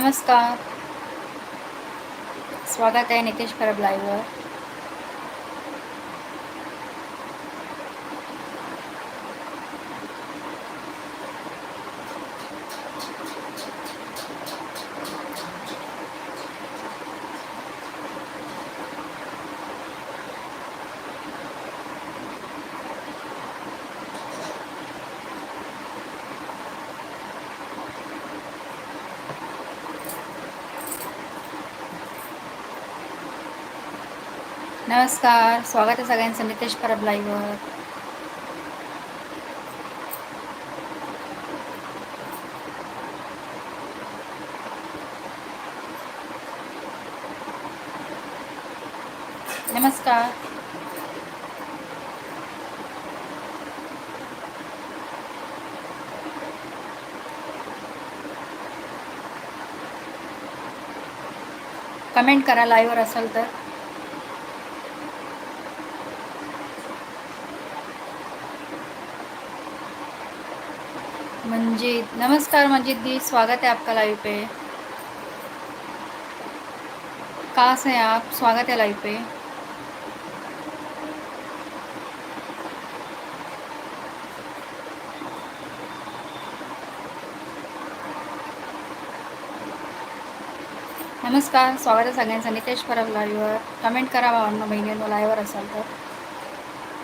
नमस्कार. स्वागत आहे नितेश परब लाईव्हवर नमस्कार स्वागत आहे सगळ्यांचं नितेश परब लाईव्हवर नमस्कार. कमेंट करा लाईव्हवर असेल तर. मंजित नमस्कार मंजित दी स्वागत है आपका लाइव पे. कहाँ से हैं आप? स्वागत है लाइव पे. नमस्कार स्वागत आहे सगळ्यांचं. नितेश परब लाईव्हवर कमेंट करा भावांना बहिणींनो लाईव्हवर असाल तर.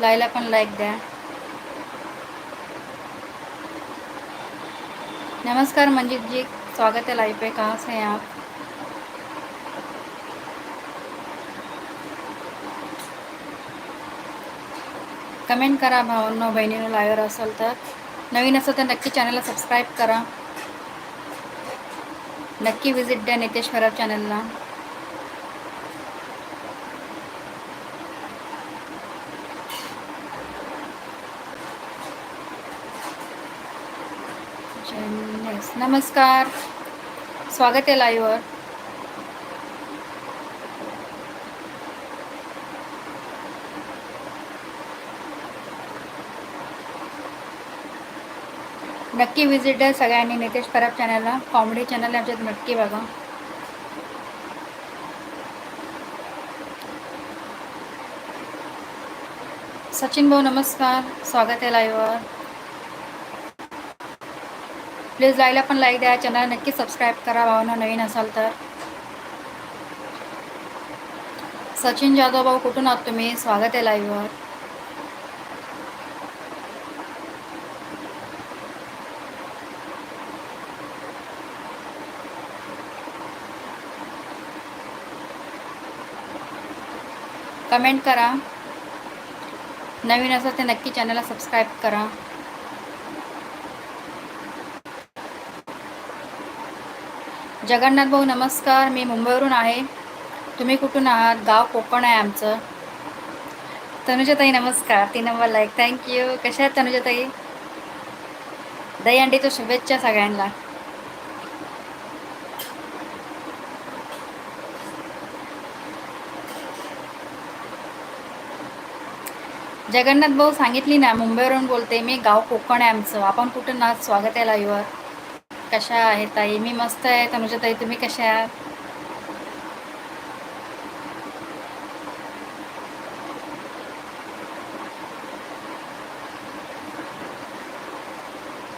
लाईला पण लाईक द्या. नमस्कार मंजीत जी स्वागत है लाइव पे कहाँ से हैं आप? कमेंट करा भावांनो बहिणीनं लाईव्हवर असेल तर. नवीन असेल तर नक्की चॅनलला सबस्क्राईब करा. नक्की विजिट द्या नितेश खराब चॅनलला नमस्कार. स्वागत आहे लाईव्हवर नक्की विजिट द्या सगळ्यांनी नितेश परब चॅनलला कॉमेडी चॅनल आमच्यात नक्की बघा. सचिन भाऊ नमस्कार. स्वागत आहे लाईव्हवर प्लीज लाईला पण लाईक द्या चॅनल नक्की सबस्क्राईब करा भावना नवीन असाल तर. सचिन जाधव भाऊ कुठून आहात तुम्ही? स्वागत आहे लाईव्हवर कमेंट करा. नवीन असेल तर नक्की चॅनलला सबस्क्राईब करा. जगन्नाथ भाऊ नमस्कार. मी मुंबईवरून आहे. तुम्ही कुठून आहात? गाव कोकण आहे आमचं. तनुजाताई नमस्कार. तीन नंबर लाईक थँक्यू कशा आहेत तनुजाताई? दही अंडीच्या शुभेच्छा सगळ्यांना. जगन्नाथ भाऊ सांगितली ना मुंबईवरून बोलते मी गाव कोकण आहे आमचं. आपण कुठं ना स्वागत आहे लाईव्हवर कशा आहे ताई? मी मस्त आहे. तनुजा ताई तुम्ही कशा आहात?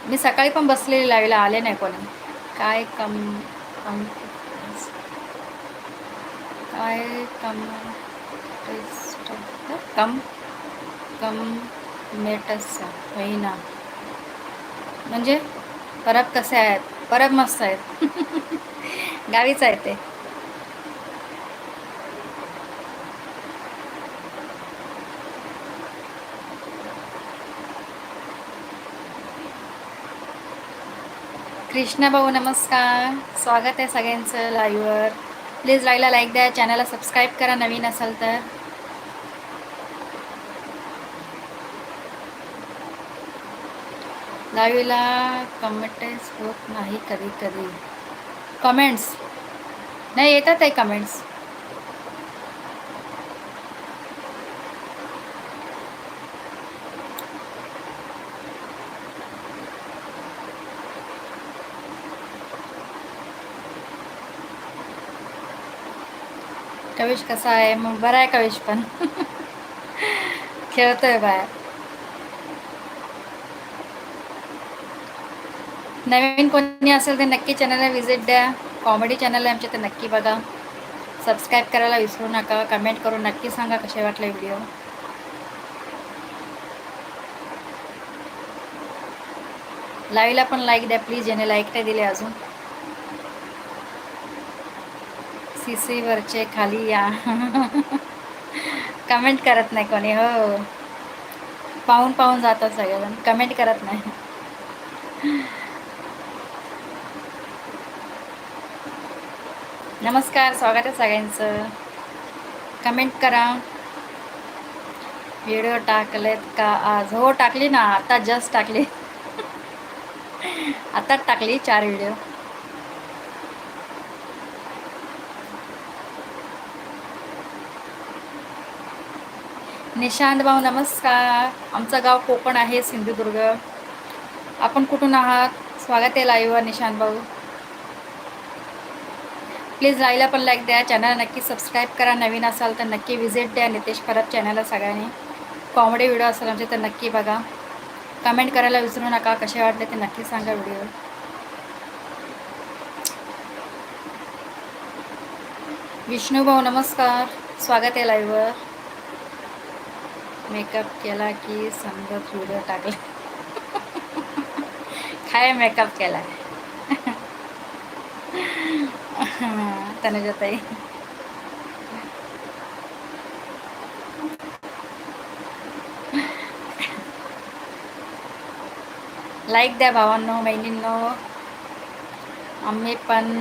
मी सकाळी पण बसलेली लाईव्हला आले नाही कोणी. काय कम कम काय कम कम कम मेटस होईना म्हणजे? परब कसे आहेत? परब मस्त आहेत. गावीच आहे ते. कृष्णा भाऊ नमस्कार. स्वागत आहे सगळ्यांचं लाईव्हवर प्लीज लाईला लाईक द्या. चॅनलला सबस्क्राईब करा नवीन असाल तर. दहावीला कमेंटेस होत नाही कधी कधी. कमेंट्स नाही येतात आहे कमेंट्स कविश कसा आहे? मग बरा आहे कविश पण. खेळतोय बाहेर. नवीन कोणी असेल तर नक्की चॅनलला व्हिजिट द्या. कॉमेडी चॅनल आहे आमच्या तर नक्की बघा. सबस्क्राईब करायला विसरू नका. कमेंट करून नक्की सांगा कसे वाटले व्हिडिओ लाईव्हला पण लाईक द्या प्लीज याने लाईक नाही दिले अजून. सी वरचे खाली या. कमेंट करत नाही कोणी हो. पाहून पाहून जातात सगळेजण. कमेंट करत नाही. नमस्कार स्वागत आहे सगळ्यांचं. कमेंट करा. व्हिडिओ टाकलेत का आज? हो टाकली ना. आता जस्ट टाकली. आता टाकली चार व्हिडिओ निशांत भाऊ नमस्कार. आमचं गाव कोकण आहे सिंधुदुर्ग. आपण कुठून आहात? स्वागत आहे लाईव्ह निशांत भाऊ. प्लीज लाईला पण लाईक द्या. चॅनल नक्की सबस्क्राईब करा. नवीन असाल तर नक्की व्हिजिट द्या. नितेश परत चॅनलला सगळ्यांनी. कॉमेडी व्हिडिओ असेल आमचे तर नक्की बघा. कमेंट करायला विसरू नका. कसे वाटले ते नक्की सांगा व्हिडिओ विष्णू भाऊ नमस्कार. स्वागत आहे लाईव्हवर मेकअप केला की समजत व्हिडिओ टाकला. काय मेकअप केला? तनुजाताई लाईक द्या भावांनो बहिणींनो आम्ही पण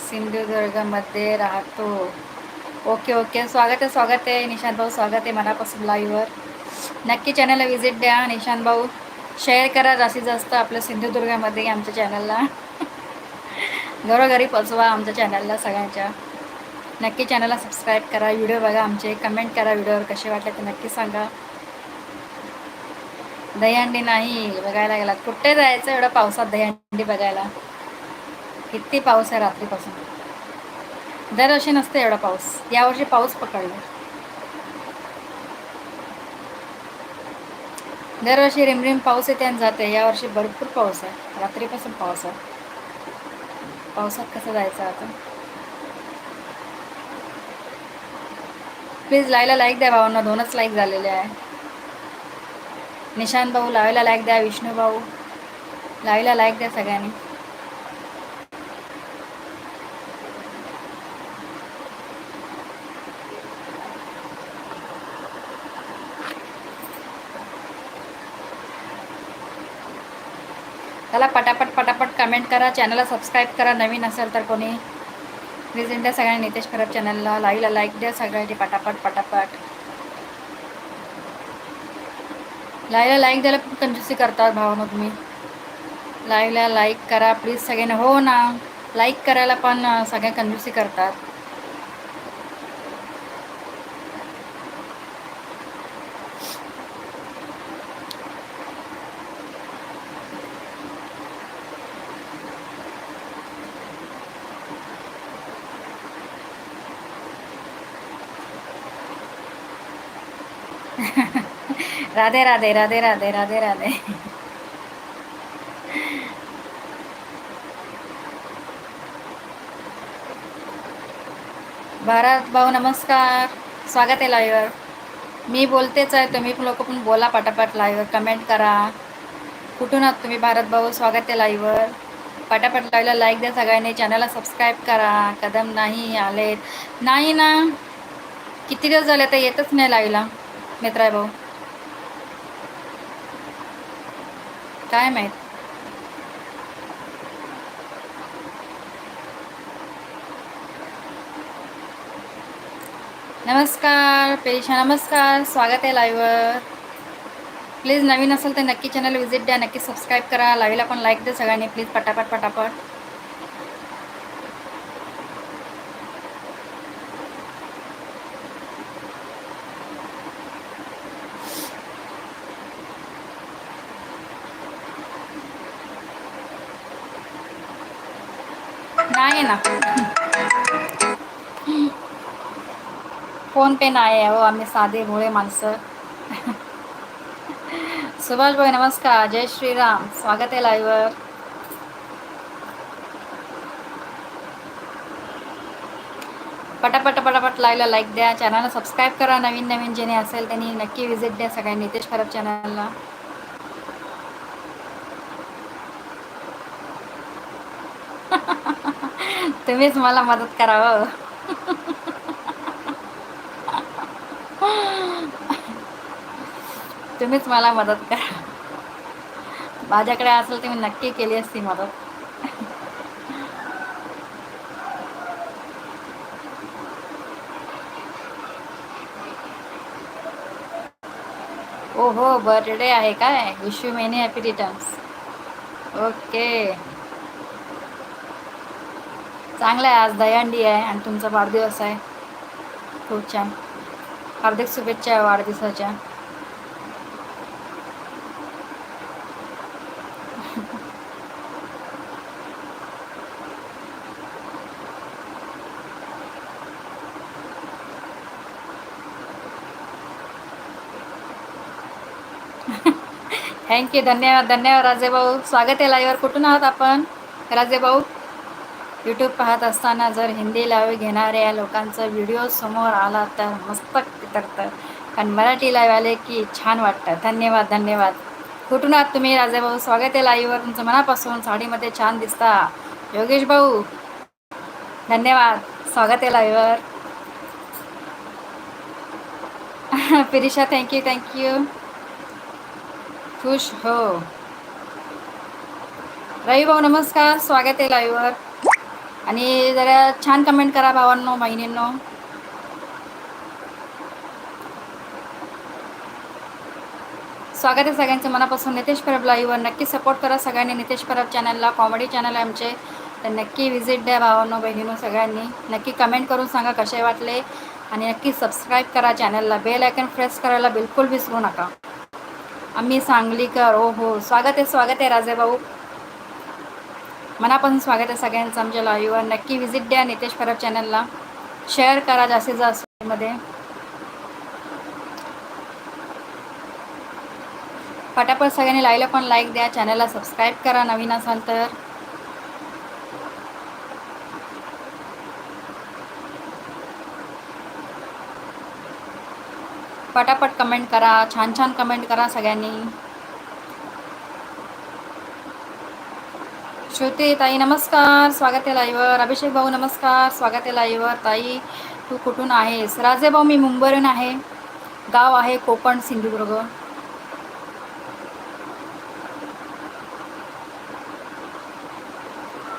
सिंधुदुर्गमध्ये राहतो ओके ओके स्वागत आहे स्वागत आहे निशांत भाऊ स्वागत आहे मनापासून लाईव्हवर नक्की चॅनलला व्हिजिट द्या निशांत भाऊ शेअर करा जास्तीत जास्त आपल्या सिंधुदुर्गामध्ये आमच्या चॅनलला घरोघरी पोचवा आमच्या चॅनलला सगळ्यांच्या. नक्की चॅनलला सबस्क्राईब करा व्हिडिओ बघा आमचे कमेंट करा व्हिडिओवर कसे वाटले ते नक्की सांगा. दहीहंडी नाही बघायला गेलात कुठे जायचं एवढं पावसात दहीहंडी बघायला? किती पाऊस आहे रात्रीपासून? दरवर्षी नसते एवढा पाऊस यावर्षी पाऊस पकडला. दरवर्षी रिमरिम पाऊस येते आणि जाते यावर्षी भरपूर पाऊस आहे रात्रीपासून पाऊस आहे. पावसात कसं जायचं आता? प्लीज लायला लाईक द्या भावांना दोनच लाईक झालेले आहे. निशांत भाऊ लावायला लाईक द्या विष्णू भाऊ. लावायला लाईक द्या सगळ्यांनी. मला पटापट पटापट कमेंट करा चॅनलला सबस्क्राईब करा. नवीन असेल तर कोणी प्लीज इंडिया सगळ्यांनी नितेश खराब चॅनलला लाईव्हला लाईक द्या सगळ्यांनी पटापट पटापट. लाईव्हला लाईक द्यायला पण कंजूसी करतात भावना तुम्ही. लाईव्हला लाईक करा प्लीज सगळ्यांना. हो ना लाईक करायला पण सगळ्या कंजूसी करतात. राधे राधे राधे राधे राधे राधे. भारत भाऊ नमस्कार. स्वागत आहे लाईव्हवर मी बोलतेच आहे तुम्ही लोक पण बोला पटापट लाईव्हवर कमेंट करा. कुठून आहात तुम्ही भारत भाऊ? स्वागत आहे लाईव्हवर पटापट लाईव्हला लाईक द्या सगळ्यांनी. चॅनलला सबस्क्राईब करा. कदम नाही आलेत. नाही ना? किती दिवस झाले तर येतच नाही लाईव्हला मित्राय भाऊ काय माहीत? नमस्कार पेशा नमस्कार. स्वागत आहे लाईव्हवर प्लीज नवीन असेल तर नक्की चॅनल व्हिजिट द्या. नक्की सबस्क्राईब करा. लाईव्हला पण लाईक द्या सगळ्यांनी. प्लीज पटापट पटापट. नाही ना. फोन पे नाही आहे हो आम्ही साधे भोळे माणसं. सुभाष भाई नमस्कार. जय श्रीराम. स्वागत आहे लाईवर पटापट पटापट लाईव्हला लाईक द्या. चॅनलला सबस्क्राईब करा. नवीन नवीन जेणे असेल त्यांनी नक्की व्हिजिट द्या सगळ्या नितेश खराब चॅनलला तुम्हीच मला मदत करावं. तुम्हीच मला मदत करा. माझ्याकडे असेल तर मी नक्की केली असती मदत. ओ हो बर्थडे आहे काय? Wish you many happy returns okay चांगलं आहे आज दयांडी आहे आणि तुमचा वाढदिवस आहे. खूप छान. हार्दिक शुभेच्छा आहे वाढदिवसाच्या. थँक्यू धन्यवाद धन्यवाद राजे भाऊ स्वागत आहे लाईव्हवर कुठून आहात आपण? राजे भाऊ यूट्यूब पाहत असताना जर हिंदी लाईव्ह घेणाऱ्या लोकांचा व्हिडिओ समोर आला तर मस्तक तरतं कारण मराठी लाईव्ह आले की छान वाटतं. धन्यवाद धन्यवाद. कुठून आहात तुम्ही राजेभाऊ? स्वागत आहे लाईव्हवर तुमचं मनापासून साडीमध्ये छान दिसता. योगेश भाऊ धन्यवाद. स्वागत आहे लाईव्हवर पिरिशा थँक्यू थँक्यू खुश हो. रवी भाऊ नमस्कार. स्वागत आहे लाईव्हवर आणि जरा छान कमेंट करा भावांनो बहिणींनो. स्वागत आहे सगळ्यांचं. मनापासून नितेश परब लाईव्हवर नक्की सपोर्ट करा सगळ्यांनी. नितेश परब चॅनलला कॉमेडी चॅनल आहे आमचे. तर नक्की व्हिजिट द्या भावांनो बहिणींनो सगळ्यांनी. नक्की कमेंट करून सांगा कसे वाटले. आणि नक्की सबस्क्राईब करा चॅनलला बेल आयकन प्रेस करायला बिलकुल विसरू नका. आम्ही सांगलीकर. ओ हो स्वागत आहे स्वागत आहे राजे भाऊ मनापासून स्वागत आहे सगळ्यांचं आमच्या लाईव्हवर नक्की व्हिजिट द्या नितेश परब चॅनलला शेअर करा जास्तीत जास्त मध्ये. पटापट सगळ्यांनी लाईव्हला पण लाईक द्या. चॅनलला सबस्क्राईब करा नवीन असाल तर. पटापट कमेंट करा. छान छान कमेंट करा सगळ्यांनी. श्रुती ताई नमस्कार. स्वागत आहे लाईवर अभिषेक भाऊ नमस्कार. स्वागत आहे लाईवर ताई तू कुठून आहेस? राजे भाऊ मी मुंबईहून आहे. गाव आहे कोकण सिंधुदुर्ग.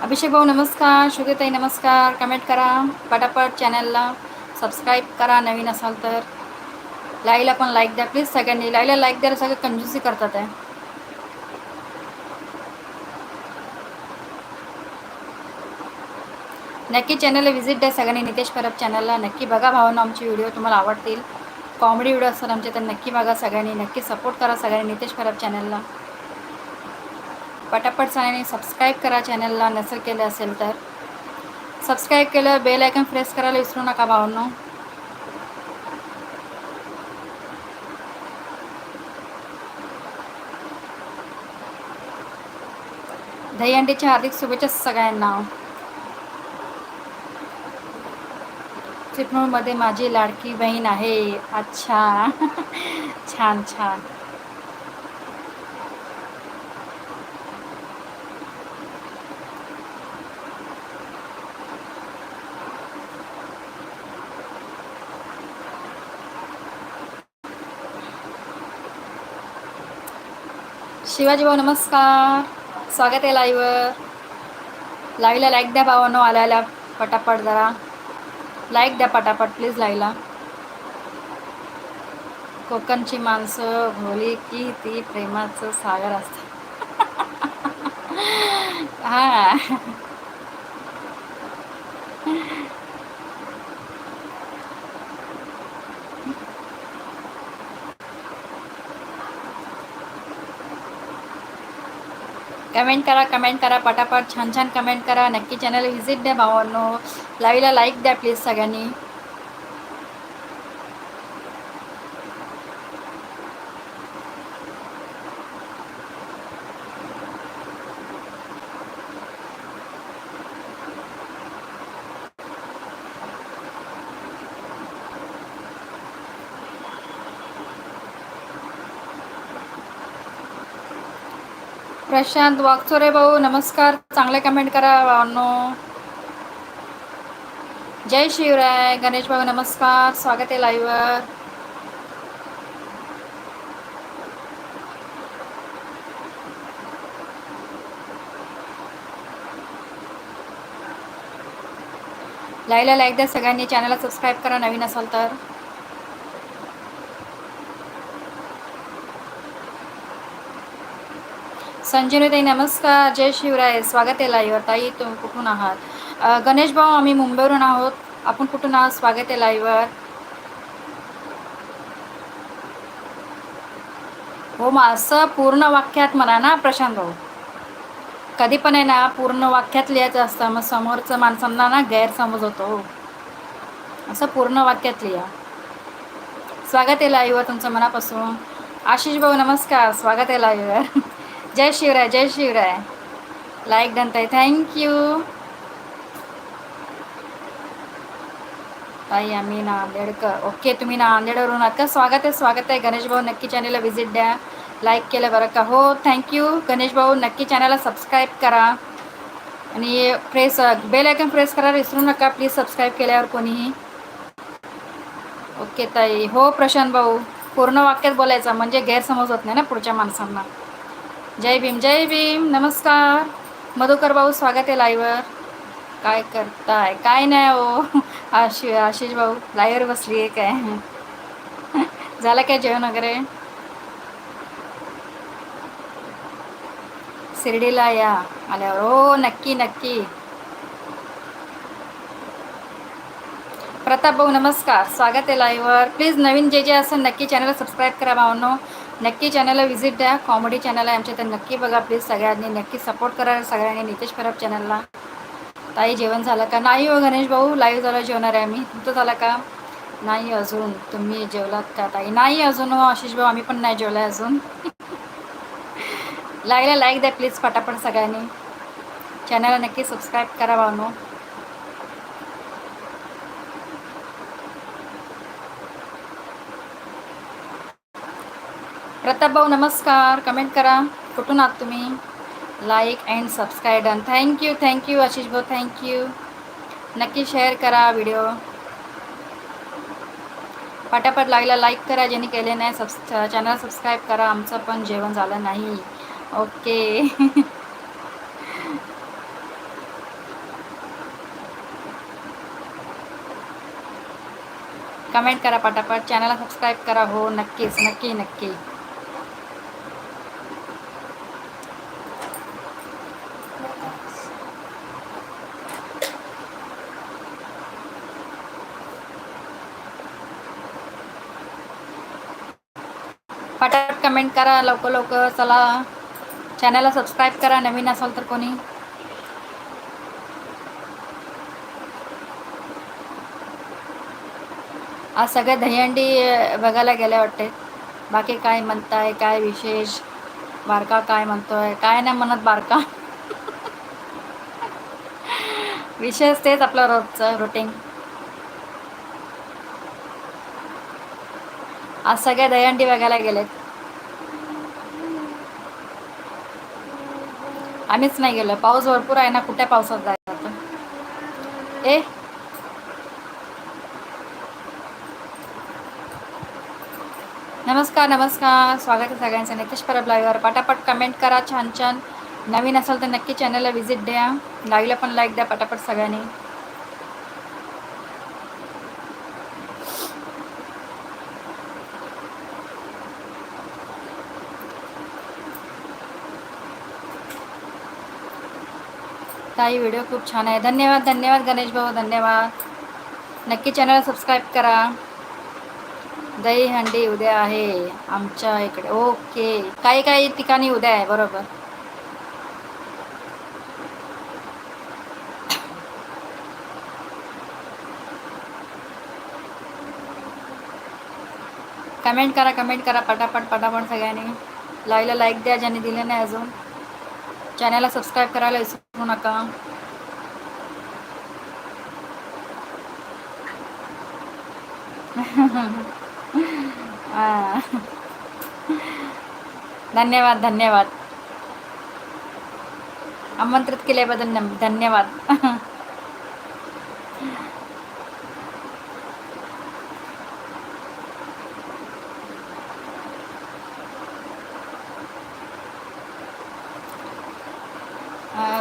अभिषेक भाऊ नमस्कार. ताई नमस्कार. कमेंट करा. पटापट चॅनलला सबस्क्राईब करा. नवीन असाल तर. लाईला पण लाईक द्या. प्लीज सगळ्यांनी. लाईला लाईक द्यायला सगळं कंजूसी करतात आहे. नक्की चॅनलला व्हिजिट द्या. सगळ्यांनी नितेश परब चॅनलला नक्की बघा. भावना आमची व्हिडिओ तुम्हाला आवडतील. कॉमेडी व्हिडिओ असतात आमचे तर नक्की बघा सगळ्यांनी. नक्की सपोर्ट करा सगळ्यांनी नितेश परब चॅनलला पटापट सगळ्यांनी सबस्क्राईब करा चॅनलला नसेल केलं असेल तर सबस्क्राईब केलं बेल आयकन प्रेस करायला विसरू नका भावनो. दहीहंडीच्या हार्दिक शुभेच्छा सगळ्यांना. चिपळूणमध्ये माझी लाडकी बहीण आहे. अच्छा. छान छान. शिवाजी भाऊ नमस्कार. स्वागत आहे लाईव्ह लाईव्हला लाईक द्या भावानो आल्याला पटापट जरा. लाईक द्या पटापट प्लीज लाईला. कोकणची माणसं भोली की ती प्रेमाचं सागर असतं हां. कमेंट करा कमेंट करा पटापट छान छान कमेंट करा. नक्की चॅनल व्हिजिट द्या भावांनो. लाईव्हला लाईक द्या प्लीज सगळ्यांनी. प्रशांत वागचोरे भाऊ नमस्कार. चांगले कमेंट करा भावांनो. जय शिवराय. गणेश भाऊ नमस्कार. स्वागत आहे लाईव्हवर लाईला लाईक द्या सगळ्यांनी. चॅनलला सबस्क्राईब करा नवीन असाल तर. संजीवनीताई नमस्कार. जय शिवराय. स्वागत आहे लाईव्हवर ताई तुम्ही कुठून आहात? गणेश भाऊ आम्ही मुंबईवरून आहोत. आपण कुठून आहात? स्वागत आहे लाईव्हवर हो मग असं पूर्ण वाक्यात म्हणा ना प्रशांत भाऊ. कधी पण आहे ना पूर्ण वाक्यात लिहायचं असतं. मग समोरचं माणसांना ना गैरसमज होतो. असं पूर्ण वाक्यात लिहा. स्वागत आहे लाईव्हवर तुमचं मनापासून. आशिष भाऊ नमस्कार. स्वागत आहे लाईव्हवर जय शिवराय जय शिवराय. लाईक डन ताई थँक्यू ताई आम्ही नांदेडकर. ओके तुम्ही नांदेडवरून आहात का स्वागत आहे स्वागत आहे. गणेश भाऊ नक्की चॅनेलला व्हिजिट द्या. लाईक केलं बरं का? हो थँक्यू गणेश भाऊ नक्की चॅनलला सबस्क्राईब करा. आणि प्रेस बेल आयकन प्रेस करा विसरू नका. प्लीज सबस्क्राईब केल्यावर कोणीही. ओके ताई. हो प्रशांत भाऊ. पूर्ण वाक्यात बोलायचं. म्हणजे गैरसमज होत नाही ना पुढच्या माणसांना. जय भीम जय भीम नमस्कार. मधुकर भाऊ स्वागत आहे लाईव्हवर काय करताय? काय नाही हो. आशि आशिष भाऊ लाईव्हवर बसली आहे काय? झालं काय जेवण वगैरे? शिर्डीला या. आल्यावर. हो नक्की नक्की. प्रताप भाऊ नमस्कार. स्वागत आहे लाईव्हवर प्लीज नवीन जे जे असेल नक्की चॅनल सबस्क्राईब करा भावनो. नक्की चॅनलला व्हिजिट द्या. कॉमेडी चॅनल आहे आमच्या तर नक्की बघा प्लीज सगळ्यांनी. नक्की सपोर्ट करा सगळ्यांनी. नितेश परब चॅनलला ताई जेवण झालं का? नाही हो गणेश भाऊ. लाईव्ह झालं जेवणार आहे आम्ही. तुमचं झालं का? नाही अजून. तुम्ही जेवलात का ताई? नाही अजून हो आशिष भाऊ. आम्ही पण नाही जेवलाय अजून. लाईव्हला लाईक द्या प्लीज फटाफट सगळ्यांनी. चॅनलला नक्की सबस्क्राईब करा भावनो. प्रताप भाऊ नमस्कार. कमेंट करा. कुठून आहात तुम्ही? Like and subscribe done thank you thank you Ashish भाऊ थँक्यू नक्की शेअर करा व्हिडिओ पटापट लागला लाईक करा ज्यांनी केले नाही सबस् चॅनल सबस्क्राईब करा. आमचं पण जेवण झालं नाही. ओके कमेंट करा पटापट. चॅनलला सबस्क्राईब करा. हो नक्कीच नक्की नक्की पटापट कमेंट करा लवकर लवकर चला. चॅनलला सबस्क्राईब करा नवीन असाल तर कोणी. आज सगळे दहीहंडी बघायला गेले वाटते. बाकी काय म्हणताय काय विशेष? बारका काय म्हणतोय? काय नाही म्हणत बारका. विशेष तेच आपलं रोजचं रुटीन आज सगळ्या दहीहंडी बघायला गेलेत. आम्हीच नाही गेलो. पाऊस भरपूर आहे ना कुठे पावसात जायचं ए? नमस्कार नमस्कार. स्वागत आहे सगळ्यांचं. नितेश परब लाईव्हवर पटापट कमेंट करा. छान छान. नवीन असाल तर नक्की चॅनलला व्हिजिट द्या. लाईव्हला पण लाईक द्या. पटापट सगळ्यांनी. ताई व्हिडिओ खूप छान आहे. धन्यवाद धन्यवाद गणेश भाऊ धन्यवाद. नक्की चॅनल सबस्क्राईब करा. दही हंडी उद्या आहे आमच्या इकडे. ओके काही काही ठिकाणी उद्या आहे बरोबर. कमेंट करा कमेंट करा. पटापट पटापट सगळ्यांनी. लाईला लाईक द्या ज्यांनी दिले नाही अजून. चॅनलला सबस्क्राईब करायला विसरू नका. धन्यवाद धन्यवाद. आमंत्रित केल्याबद्दल धन्यवाद.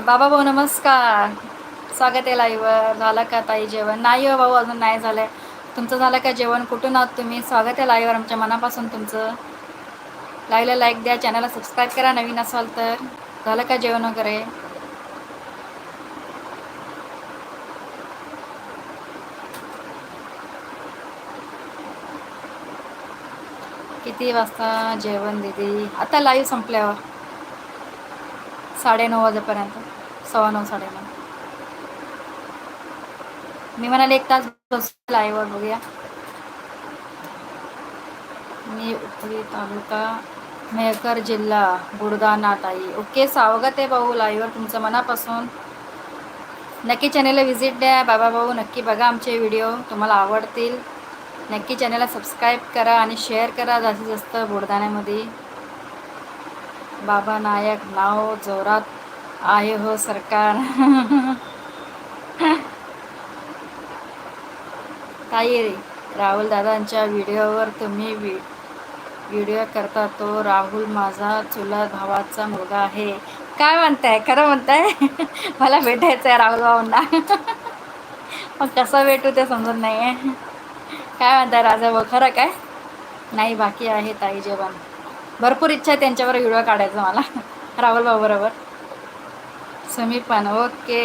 बाबा भाऊ नमस्कार. स्वागत आहे लाईव्हवर झालं का ताई जेवण? नाही हो भाऊ अजून नाही झालं तुमचं झालं का जेवण? कुठून आहात तुम्ही? स्वागत आहे लाईव्हवर आमच्या मनापासून तुमचं. लाईव्हला लाईक द्या चॅनलला सबस्क्राईब करा नवीन असाल तर. झालं का जेवण वगैरे? किती वाजता जेवण दिदी? आता लाईव्ह संपल्यावर. साडेनऊ वाजेपर्यंत. सव्वा नऊ साडेनऊ मी म्हणाले एक तास बस लाईव्हवर बघूया. मी उपरी तालुका मेहकर जिल्हा बुडगाणा ताई ओके स्वागत आहे भाऊ लाईव्हवर तुमचं मनापासून. नक्की चॅनेलला व्हिजिट द्या बाबा भाऊ नक्की बघा आमचे व्हिडिओ तुम्हाला आवडतील. नक्की चॅनलला सबस्क्राईब करा आणि शेअर करा जास्तीत जास्त बुडदाण्यामध्ये बाबा नायक नाव जोरात आहे हो सरकार. ताई राहुल दादांच्या व्हिडिओवर तुम्ही व्हिडिओ करता तो राहुल माझा चुलत भावाचा मुलगा आहे. काय म्हणताय? खरं म्हणताय? मला भेटायचं आहे राहुल भाऊंना. मग कसं भेटू ते समजत नाही आहे काय म्हणताय राजा भाऊ? खरं काय? नाही बाकी आहे ताई जेवण. भरपूर इच्छा आहे त्यांच्यावर व्हिडिओ काढायचा मला. राहुल भाऊ बरोबर. सुमी पण ओके.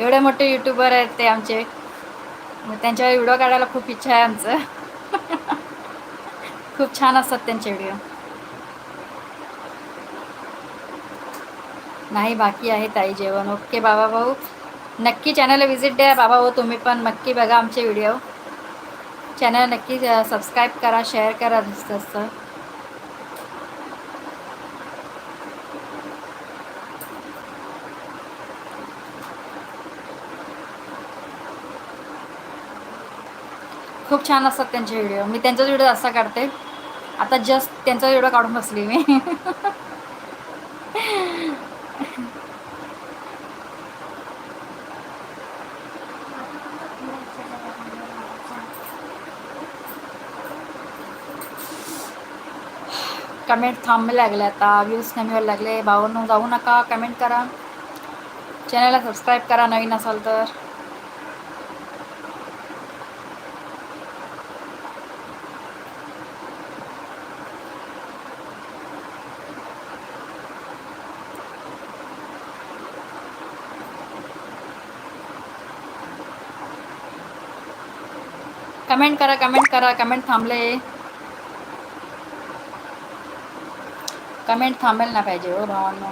एवढे मोठे युट्यूबर आहेत ते आमचे. त्यांच्यावर व्हिडिओ काढायला खूप इच्छा आहे आमचं. खूप छान असतात त्यांचे व्हिडिओ. नाही बाकी आहे ताई जेवण. ओके बाबा भाऊ. नक्की चॅनलला व्हिजिट द्या. बाबा भाऊ तुम्ही पण नक्की बघा आमचे व्हिडिओ. चॅनल नक्की सबस्क्राईब करा शेअर करा जास्त खूप छान असतात त्यांचे व्हिडिओ मी त्यांचाच व्हिडिओ असा काढते. आता जस्ट त्यांचा व्हिडिओ काढून बसली मी. कमेंट थांबले लागले आता व्ह्यूज कमी व्हायला लागले भाऊन जाऊ नका कमेंट करा। चॅनलला सबस्क्राईब करा नवीन असाल तर कमेंट करा कमेंट करा कमेंट थांबले कमेंट थांबेल ना पाहिजे हो भावांनो.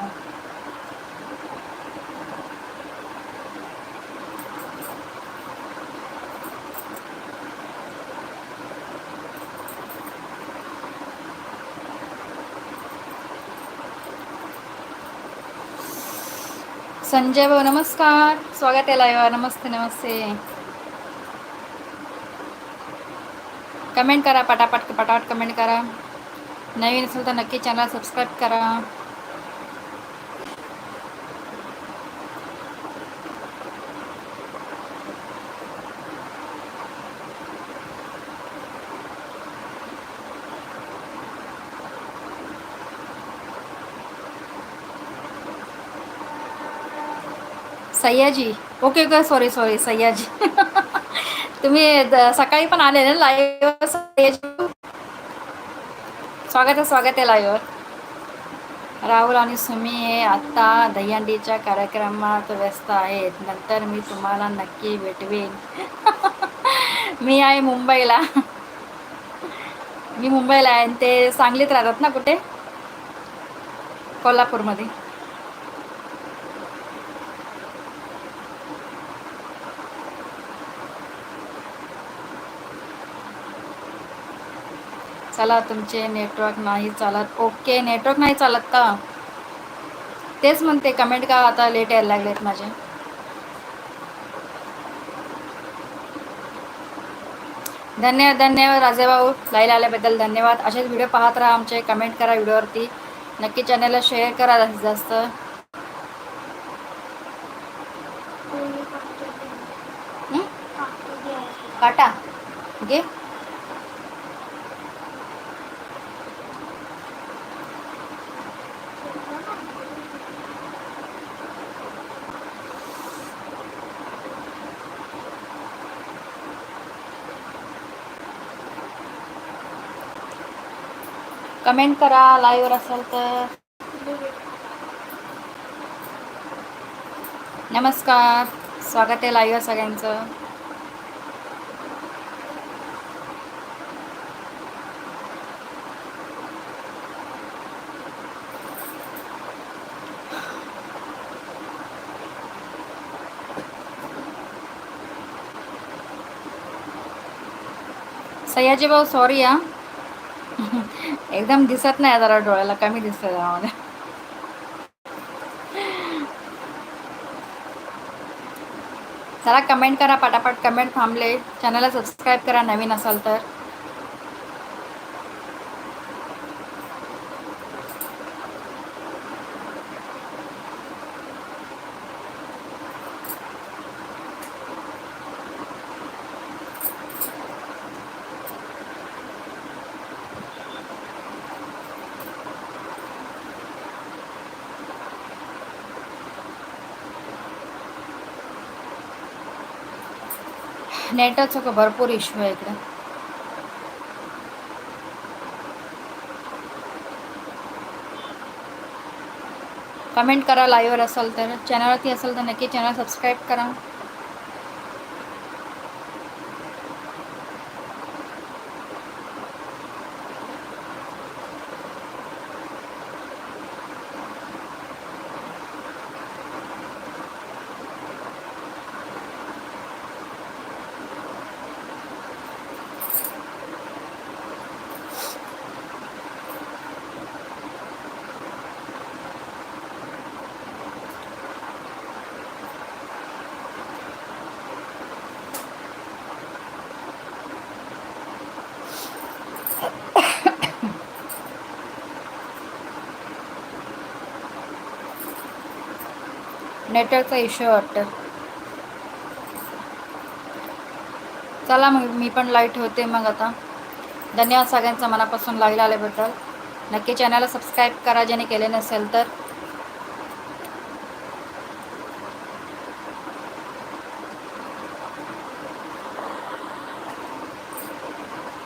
संजय भाऊ नमस्कार. स्वागत आहे लाईव्ह नमस्ते नमस्ते. कमेंट करा पटापट पटापट कमेंट करा. नवीन असेल तर नक्की चॅनल सबस्क्राईब करा। सह्याजी ओके ओके सॉरी सॉरी सह्याजी तुम्ही सकाळी पण ना लाईव्ह स्वागत आहे स्वागत आहे लाईव्हवर राहुल आणि सुमी हे आत्ता दहीहंडीच्या कार्यक्रमात व्यस्त आहेत. नंतर मी तुम्हाला नक्की भेटवेन. मी आहे मुंबईला. मी मुंबईला आहे आणि ते सांगलीत राहतात ना कुठे? कोल्हापूरमध्ये. चला तुमचे नेटवर्क नाही चालत. ओके नेटवर्क नाही चालत का? तेच म्हणते कमेंट का आता लेट यायला लागलेत माझे? धन्यवाद धन्यवाद राजेभाऊ लाईला आल्याबद्दल धन्यवाद. असेच व्हिडिओ पाहत राहा आमचे. कमेंट करा व्हिडिओवरती नक्की चॅनलला शेअर करा जास्तीत जास्त. काटा? घे. कमेंट करा लाईव्हवर असाल तर. नमस्कार स्वागत आहे लाईव्ह सगळ्यांचं. सयाजी भाऊ सॉरी हा. एकदम दिसत नाही जरा डोळ्याला कमी दिसत त्यामध्ये चला कमेंट करा पटापट कमेंट थांबले. चॅनलला सबस्क्राईब करा नवीन असाल तर. नेटचा भरपूर इश्यू आहे इकडे. कमेंट करा लाईव्हवर असाल तर चॅनलवरती असेल तर नक्की चॅनल सबस्क्राईब करा. नेटवर्कचा इश्यू वाटतं. चला मग मी पण लाइट होते मग आता. धन्यवाद सगळ्यांचा मनापासून लाईव्ह आल्याबद्दल. नक्की चॅनलला सबस्क्राईब करा ज्याने केले नसेल तर.